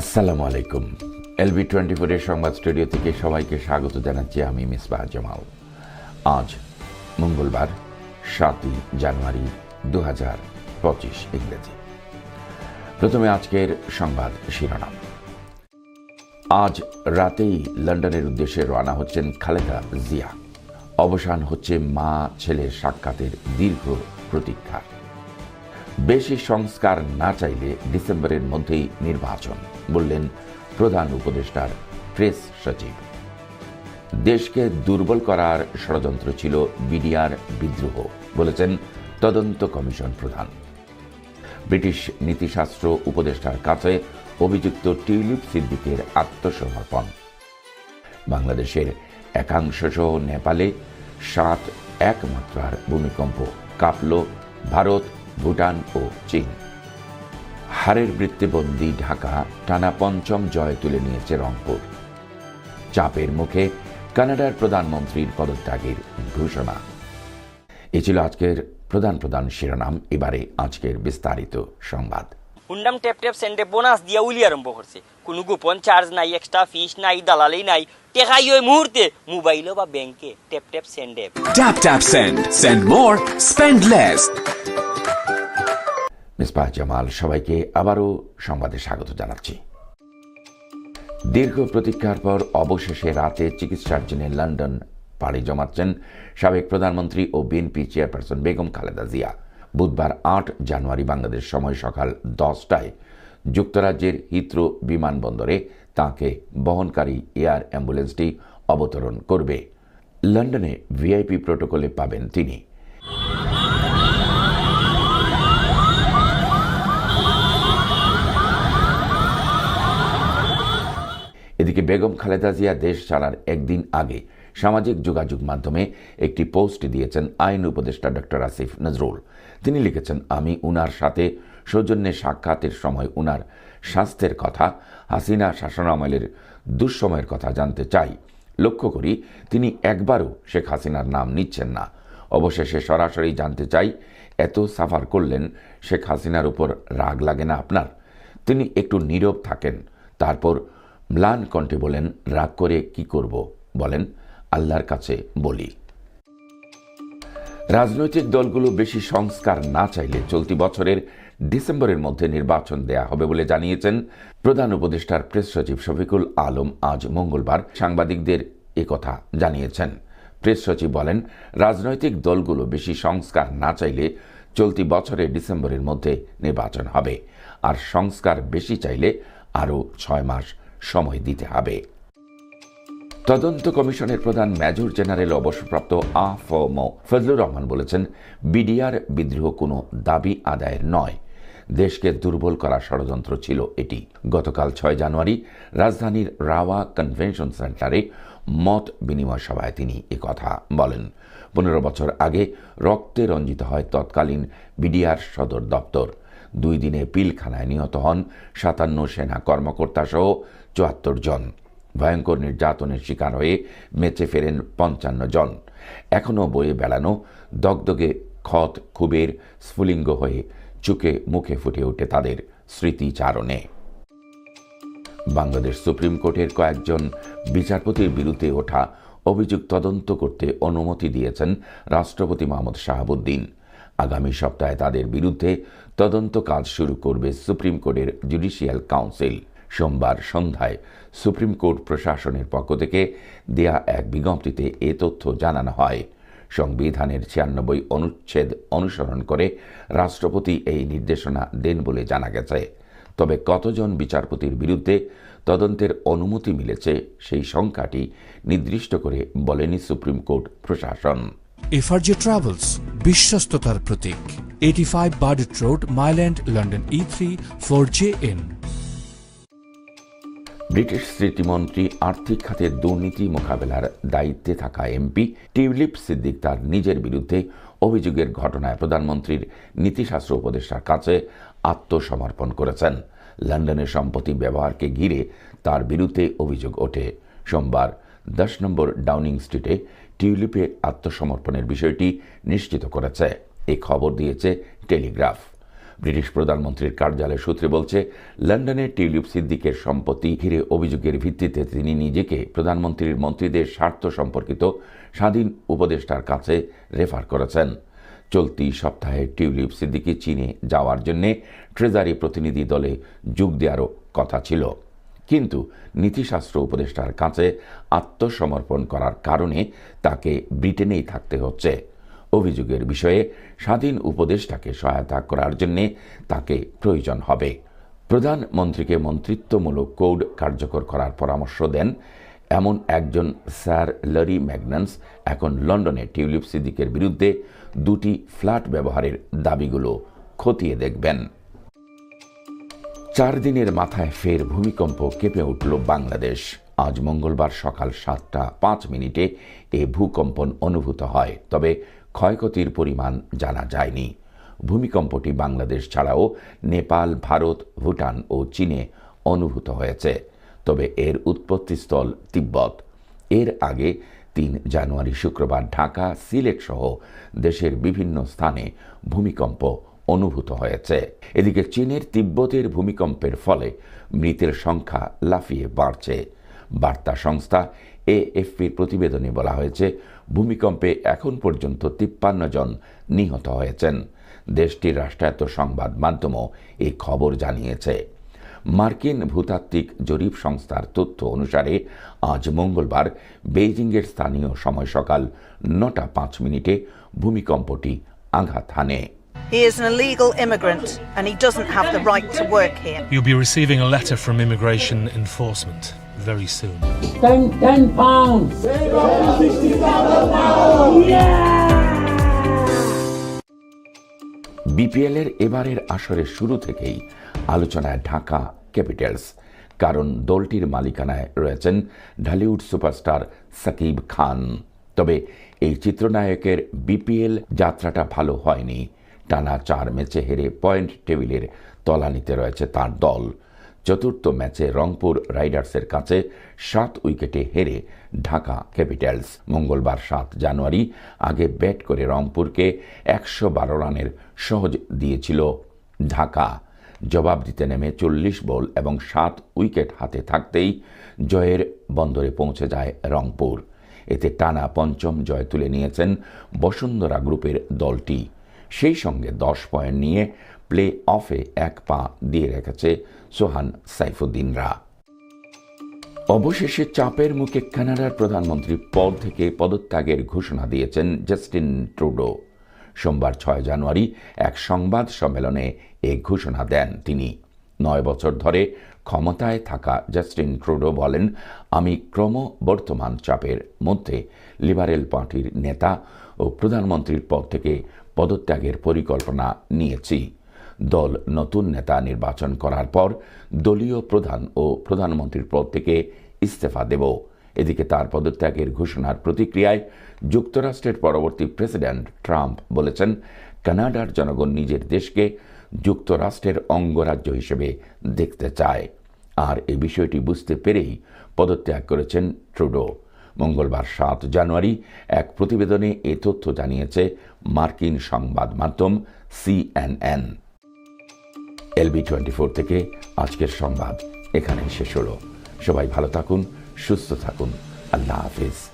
আসসালামু আলাইকুম। LB twenty ফোরের সংবাদ স্টুডিও থেকে সবাইকে স্বাগত জানাচ্ছি আমি মিসবাহ জামাল। আজ মঙ্গলবার, সাতই জানুয়ারি দু হাজার পঁচিশ ইংরেজি। প্রথমে আজকের সংবাদ শিরোনাম। আজ রাতেই লন্ডনের উদ্দেশ্যে রওনা হচ্ছেন খালেদা জিয়া। অবসান হচ্ছে মা ছেলের সাক্ষাতের দীর্ঘ প্রতীক্ষা বেশি সংস্কার না চাইলে ডিসেম্বরের মধ্যেই নির্বাচন। বললেন প্রধান উপদেষ্টার প্রেস সচিব। দেশকে দুর্বল করার ষড়যন্ত্র ছিল বিডিআর বিদ্রোহ, বলেছেন তদন্ত কমিশন প্রধান। ব্রিটিশ নীতিশাস্ত্র উপদেষ্টার কাছে অভিযুক্ত টিউলিপ সিদ্দিকের আত্মসমর্পণ। বাংলাদেশের একাংশ সহ নেপালে সাত এক মাত্রার ভূমিকম্প কাঁপল ভারত, ভুটান ও চীন। হারের বৃত্তিবন্দী ঢাকা টানা পঞ্চম জয় তুলে নিয়েছে রংপুর চাপের মুখে কানাডার প্রধানমন্ত্রীর পদত্যাগের ঘোষণা এ ছিল আজকের প্রধান প্রধান শিরোনাম এবারে আজকের বিস্তারিত সংবাদ হুন্ডাম ট্যাপ ট্যাপ সেন্ডে বোনাস দিয়া উলি আরম্ভ করছে কোনো গোপন চার্জ নাই এক্সট্রা ফিস নাই দালালি নাই টেকাই ওই মুহূর্তে মোবাইলও বা ব্যাংকে ট্যাপ ট্যাপ সেন্ডে Tap tap send. Send more, spend less. Misbah Jamal সবাইকে আবারও সংবাদে স্বাগত জানাচ্ছি। দীর্ঘ প্রতীক্ষার পর অবশেষে রাতে চিকিৎসার জন্য লন্ডন পাড়ি জমাচ্ছেন সাবেক প্রধানমন্ত্রী ও বিএনপি চেয়ারপারসন বেগম খালেদা জিয়া। বুধবার আট জানুয়ারি বাংলাদেশ সময় সকাল দশটায় যুক্তরাজ্যের হিথ্রো বিমানবন্দরে তাঁকে বহনকারী এয়ার অ্যাম্বুলেন্সটি অবতরণ করবে। লন্ডনে ভিআইপি প্রোটোকলে পাবেন তিনি। এদিকে বেগম খালেদা জিয়া দেশ ছাড়ার একদিন আগে সামাজিক যোগাযোগ মাধ্যমে একটি পোস্ট দিয়েছেন আইন উপদেষ্টা ডক্টর আসিফ নজরুল। তিনি লিখেছেন, আমি উনার সাথে সৌজন্যে সাক্ষাতের সময় উনার স্বাস্থ্যের কথা, হাসিনা শাসনামলের দুঃসময়ের কথা জানতে চাই। লক্ষ্য করি, তিনি একবারও শেখ হাসিনার নাম নিচ্ছেন না। অবশেষে সরাসরি জানতে চাই, এত সাফার করলেন শেখ হাসিনার উপর রাগ লাগে না আপনার? তিনি একটু নীরব থাকেন। তারপর ম্লান কণ্ঠে বলেন, রাগ করে কি করব? বলেন, আল্লাহর কাছে বলি। রাজনৈতিক দলগুলো বেশি সংস্কার না চাইলে চলতি বছরের ডিসেম্বরের মধ্যে নির্বাচন দেয়া হবে বলে জানিয়েছেন প্রধান উপদেষ্টার প্রেস সচিব শফিকুল আলম আজ মঙ্গলবার সাংবাদিকদের একথা জানিয়েছেন। প্রেস সচিব বলেন, রাজনৈতিক দলগুলো বেশি সংস্কার না চাইলে চলতি বছরের ডিসেম্বরের মধ্যে নির্বাচন হবে। আর সংস্কার বেশি চাইলে আরও ছয় মাস সময় দিতে হবে। তদন্ত কমিশনের প্রধান মেজর জেনারেল অবসরপ্রাপ্ত আফম ফজলুর রহমান বলেছেন, বিডিআর বিদ্রোহ কোনো দাবি আদায়ের নয়। দেশকে দুর্বল করার ষড়যন্ত্র ছিল এটি। গতকাল ছয় জানুয়ারি রাজধানীর রাওয়া কনভেনশন সেন্টারে মত বিনিময় সভায় তিনি কথা বলেন। পনেরো বছর আগে রক্তে রঞ্জিত হয় তৎকালীন বিডিআর সদর দপ্তর। দুই দিনে পিলখানায় নিহত হন সাতান্ন সেনা কর্মকর্তা সহ চুয়াত্তর জন। ভয়ঙ্কর নির্যাতনের শিকার হয়ে মেচে ফেরেন পঞ্চান্ন জন। এখনও বয়ে বেড়ানো দগদগে ক্ষত খুবের স্ফুলিঙ্গ হয়ে চুকে মুখে ফুটে ওঠে তাদের স্মৃতিচারণে। বাংলাদেশ সুপ্রিম কোর্টের কয়েকজন বিচারপতির বিরুদ্ধে ওঠা অভিযোগ তদন্ত করতে অনুমতি দিয়েছেন রাষ্ট্রপতি মোহাম্মদ শাহাবুদ্দিন। আগামী সপ্তাহে তাদের বিরুদ্ধে তদন্ত কাজ শুরু করবে সুপ্রিম কোর্টের জুডিশিয়াল কাউন্সিল। সোমবার সন্ধ্যায় সুপ্রিম কোর্ট প্রশাসনের পক্ষ থেকে দেয়া এক বিজ্ঞপ্তিতে এ তথ্য জানানো হয়। সংবিধানের ছিয়ানব্বই অনুচ্ছেদ অনুসরণ করে রাষ্ট্রপতি এই নির্দেশনা দেন বলে জানা গেছে। তবে কতজন বিচারপতির বিরুদ্ধে তদন্তের অনুমতি মিলেছে সেই সংখ্যাটি নির্দিষ্ট করে বলেনি সুপ্রিম কোর্ট প্রশাসন। এফআরজে ট্রাভেলস বিশ্বস্ততার প্রতীক eighty five Burdett road Mile End London E three four J N British স্মৃতিমন্ত্রী আর্থিক খাতের দুর্নীতি মোকাবেলার দায়িত্বে থাকা এমপি টিউলিপ সিদ্দিক তার নিজের বিরুদ্ধে অভিযোগের ঘটনায় প্রধানমন্ত্রীর নীতিশাস্ত্র উপদেষ্টার কাছে আত্মসমর্পণ করেছেন। লন্ডনের সম্পত্তি ব্যবহারকে ঘিরে তার বিরুদ্ধে অভিযোগ ওঠে। সোমবার দশ নম্বর ডাউনিং স্ট্রিটে টিউলিপের আত্মসমর্পণের বিষয়টি নিশ্চিত করেছে। এই খবর দিয়েছে টেলিগ্রাফ। ব্রিটিশ প্রধানমন্ত্রীর কার্যালয় সূত্রে বলছে লন্ডনের টিউলিপ সিদ্দিকের সম্পত্তি ঘিরে অভিযোগের ভিত্তিতে তিনি নিজেকে প্রধানমন্ত্রীর মন্ত্রীদের স্বার্থ সম্পর্কিত স্বাধীন উপদেষ্টার কাছে রেফার করেছেন। চলতি সপ্তাহে টিউলিপ সিদ্দিকি চীনে যাওয়ার জন্যে ট্রেজারি প্রতিনিধি দলে যোগ দেওয়ারও কথা ছিল। কিন্তু নীতিশাস্ত্র উপদেষ্টার কাছে আত্মসমর্পণ করার কারণে তাকে ব্রিটেনেই থাকতে হচ্ছে। অভিযোগের বিষয়ে স্বাধীন উপদেষ্টাকে সহায়তা করার জন্য তাকে প্রয়োজন হবে। প্রধানমন্ত্রীকে মন্ত্রিত্বমূলক কোড কার্যকর করার পরামর্শ দেন এমন একজন স্যার লরি ম্যাগনান্স এখন লন্ডনে টিউলিপ সিদ্দিকের বিরুদ্ধে দুটি ফ্ল্যাট ব্যবহারের দাবিগুলো খতিয়ে দেখবেন। চার দিনের মাথায় ফের ভূমিকম্প কেঁপে উঠল বাংলাদেশ। আজ মঙ্গলবার সকাল সাতটা পাঁচ মিনিটে এ ভূকম্পন অনুভূত হয়, তবে ক্ষয়ক্ষতির পরিমাণ জানা যায়নি। ভূমিকম্পটি বাংলাদেশ ছাড়াও নেপাল, ভারত, ভুটান ও চীনে অনুভূত হয়েছে, তবে এর উৎপত্তিস্থল তিব্বত। এর আগে তিন জানুয়ারি শুক্রবার ঢাকা, সিলেট সহ দেশের বিভিন্ন স্থানে ভূমিকম্প অনুভূত হয়েছে। এদিকে চীনের তিব্বতের ভূমিকম্পের ফলে মৃতের সংখ্যা লাফিয়ে বাড়ছে। বার্তা সংস্থা এএফপির প্রতিবেদনে বলা হয়েছে, ভূমিকম্পে এখন পর্যন্ত তিপ্পান্ন জন নিহত হয়েছেন। দেশটির রাষ্ট্রায়ত্ত সংবাদ মাধ্যমও এই খবর জানিয়েছে। মার্কিন ভূতাত্ত্বিক জরিপ সংস্থার তথ্য অনুসারে, আজ মঙ্গলবার বেইজিংয়ের স্থানীয় সময় সকাল নটা পাঁচ মিনিটে ভূমিকম্পটি আঘাত হানে। He is an illegal immigrant and he doesn't have the right to work here. You'll be receiving a letter from immigration enforcement very soon. 10, 10 pounds. বিপিএলের এবারের আসরের শুরু থেকেই আলোচনায় ঢাকা ক্যাপিটালস কারণ দলটির মালিকানায় রয়েছেন ঢালিউড সুপারস্টার সাকিব খান তবে এই চিত্রনায়কের বিপিএল যাত্রাটা ভালো হয়নি টানা চার ম্যাচে হেরে পয়েন্ট টেবিলের তলানিতে রয়েছে তার দল। চতুর্থ ম্যাচে রংপুর রাইডার্সের কাছে সাত উইকেটে হেরে ঢাকা ক্যাপিটালস। মঙ্গলবার সাত জানুয়ারি আগে ব্যাট করে রংপুরকে একশো বারো রানের সহজ দিয়েছিল ঢাকা। জবাব দিতে নেমে চল্লিশ বল এবং সাত উইকেট হাতে থাকতেই জয়ের বন্দরে পৌঁছে যায় রংপুর। এতে টানা পঞ্চম জয় তুলে নিয়েছেন বসুন্ধরা গ্রুপের দলটি। সেই সঙ্গে দশ পয়েন্ট নিয়ে প্লে অফে এক পা দিয়ে রেখেছে সোহান সাইফুদ্দিনরা। অবশেষে চাপের মুখে কানাডার প্রধানমন্ত্রী পদ থেকে পদত্যাগের ঘোষণা দিয়েছেন জাস্টিন ট্রুডো। সোমবার ছয় জানুয়ারি এক সংবাদ সম্মেলনে এ ঘোষণা দেন তিনি। নয় বছর ধরে ক্ষমতায় থাকা জাস্টিন ট্রুডো বলেন, আমি ক্রমবর্ধমান চাপের মধ্যে লিবারেল পার্টির নেতা ও প্রধানমন্ত্রীর পদ থেকে পদত্যাগের পরিকল্পনা নিয়েছি। দল নতুন নেতা নির্বাচন করার পর দলীয় প্রধান ও প্রধানমন্ত্রীর পদ থেকে ইস্তফা দেব। এদিকে তার পদত্যাগের ঘোষণার প্রতিক্রিয়ায় যুক্তরাষ্ট্রের পরবর্তী প্রেসিডেন্ট ট্রাম্প বলেছেন, কানাডার জনগণ নিজের দেশকে যুক্তরাষ্ট্রের অঙ্গরাজ্য হিসেবে দেখতে চায়। আর এ বিষয়টি বুঝতে পেরেই পদত্যাগ করেছেন ট্রুডো। মঙ্গলবার সাত জানুয়ারি এক প্রতিবেদনে এ তথ্য জানিয়েছে মার্কিন সংবাদ মাধ্যম সিএনএন। এলবি টোয়েন্টি ফোর থেকে আজকের সংবাদ এখানেই শেষ হল। সবাই ভালো থাকুন, সুস্থ থাকুন। আল্লাহ হাফিজ।